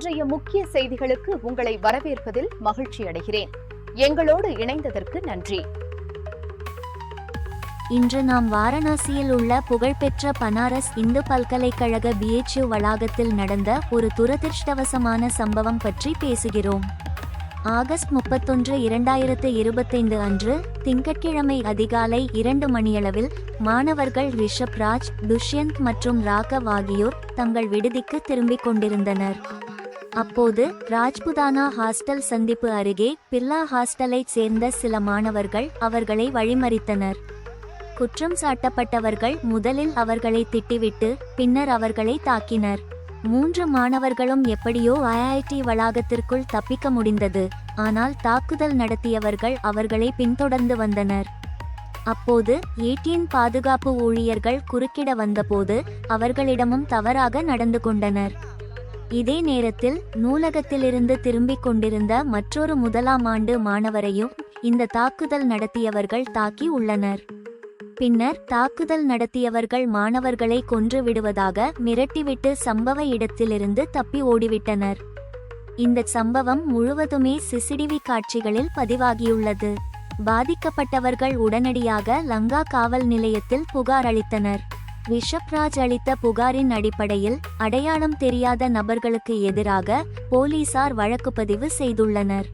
இன்றைய முக்கிய செய்திகளுக்கு உங்களை வரவேற்பதில் மகிழ்ச்சி அடைகிறேன். எங்களோடு இணைந்ததற்கு நன்றி. இன்று நாம் வாரணாசியில் உள்ள புகழ்பெற்ற பனாரஸ் இந்து பல்கலைக்கழக பிஎச்யூ வளாகத்தில் நடந்த ஒரு துரதிர்ஷ்டவசமான சம்பவம் பற்றி பேசுகிறோம். ஆகஸ்ட் முப்பத்தொன்று இரண்டாயிரத்து இருபத்தைந்து அன்று திங்கட்கிழமை அதிகாலை இரண்டு மணியளவில் மாணவர்கள் ரிஷப் ராஜ் துஷ்யந்த் மற்றும் ராகவ் ஆகியோர் தங்கள் விடுதிக்கு திரும்பிக் கொண்டிருந்தனர். அப்போது ராஜ்புதானா ஹாஸ்டல் சந்திப்பு அருகே பில்லா ஹாஸ்டலைச் சேர்ந்த சில மாணவர்கள் அவர்களை வழிமறித்தனர். குற்றம் சாட்டப்பட்டவர்கள் முதலில் அவர்களை திட்டிவிட்டு பின்னர் அவர்களை தாக்கினர். மூன்று மாணவர்களும் எப்படியோ ஐஐடி வளாகத்திற்குள் தப்பிக்க முடிந்தது. ஆனால் தாக்குதல் நடத்தியவர்கள் அவர்களை பின்தொடர்ந்து வந்தனர். அப்போது ஏடிஎன் பாதுகாப்பு ஊழியர்கள் குறுக்கிட வந்தபோது அவர்களிடமும் தவறாக நடந்து கொண்டனர். இதே நேரத்தில் நூலகத்திலிருந்து திரும்பிக் கொண்டிருந்த மற்றொரு முதலாம் ஆண்டு மாணவரையும் இந்த தாக்குதல் நடத்தியவர்கள் தாக்கி உள்ளனர். பின்னர் தாக்குதல் நடத்தியவர்கள் மாணவர்களை கொன்று விடுவதாக மிரட்டிவிட்டு சம்பவ இடத்திலிருந்து தப்பி ஓடிவிட்டனர். இந்த சம்பவம் முழுவதுமே சிசிடிவி காட்சிகளில் பதிவாகியுள்ளது. பாதிக்கப்பட்டவர்கள் உடனடியாக லங்கா காவல் நிலையத்தில் புகார் அளித்தனர். ரிஷப்ராஜ் அளித்த புகாரின் அடிப்படையில் அடையாளம் தெரியாத நபர்களுக்கு எதிராக போலீசார் வழக்கு பதிவு செய்துள்ளனர்.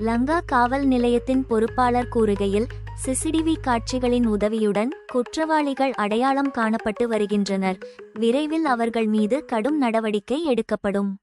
லங்கா காவல் நிலையத்தின் பொறுப்பாளர் கூறுகையில் சிசிடிவி காட்சிகளின் உதவியுடன் குற்றவாளிகள் அடையாளம் காணப்பட்டு வருகின்றனர். விரைவில் அவர்கள் மீது கடும் நடவடிக்கை எடுக்கப்படும்.